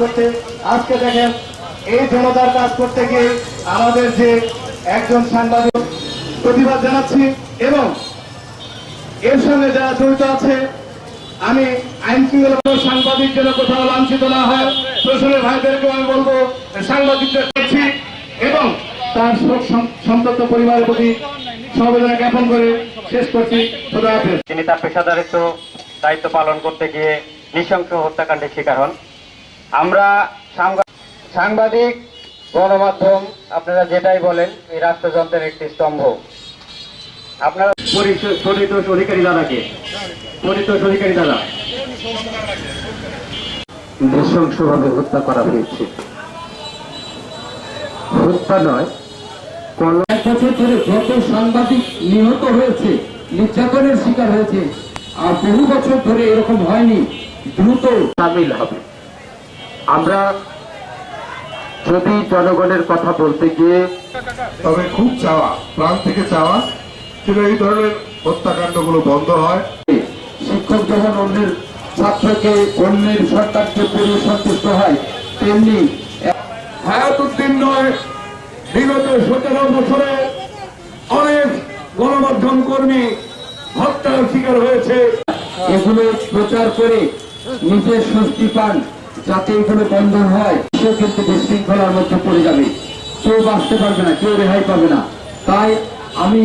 করতে। আজকে দেখেন, এই জনতার কাজ করতে গিয়ে আমাদের যে একজন সাংবাদিক প্রতিবাদ জানাচ্ছি এবং এর সঙ্গে যারা জড়িত আছে, আমি আইন শৃঙ্খলা সাংবাদিক যেন কোথাও লাঞ্ছিত না হয়, প্রশাসনের ভাইদেরকে আমি বলব, সাংবাদিকদের করছি এবং তার শোক সন- সন্তপ্ত পরিবারের প্রতি সমবেদনা জ্ঞাপন করে শেষ করছি। তিনি তার পেশাদারিত্ব, দায়িত্ব পালন করতে গিয়ে নৃশংস হত্যাকাণ্ডের শিকার হন। আমরা সাংবাদিক গণমাধ্যম আপনারা যেটাই বলেন এই রাষ্ট্রযন্ত্রের একটি স্তম্ভ। আপনারা পরিতোষ অধিকারী দাদাকে। পরিতোষ অধিকারী দাদা। নৃশংসভাবে হত্যা করা হয়েছে। হত্যা নয় এক বছর ধরে যত সাংবাদিক নিহত হয়েছে নির্যাতনের শিকার হয়েছে আর বহু বছর ধরে এরকম হয়নি দ্রুত সামিল হবে। আমরা যদি জনগণের কথা বলতে গিয়ে তবে খুব চাওয়া প্রাণ থেকে চাওয়া যেন এই ধরনের হত্যাকাণ্ডগুলো বন্ধ হয়। শিক্ষক যখন অন্যের ছাত্রকে অন্যের সরকারকে পুরো সন্তুষ্ট হয় তেমনি হায়াতুদ্দিন নয় বিগত সতেরো বছরে অনেক গণমাধ্যম কর্মী হত্যার শিকার হয়েছে। এগুলো প্রচার করে নিজের স্বস্তি পান। যাতে এগুলো বন্ধ হয়, সেও কিন্তু বিশৃঙ্খলার মধ্যে পড়ে যাবে। কেউ বাঁচতে পারবে না, কেউ রেহাই পাবে না। তাই আমি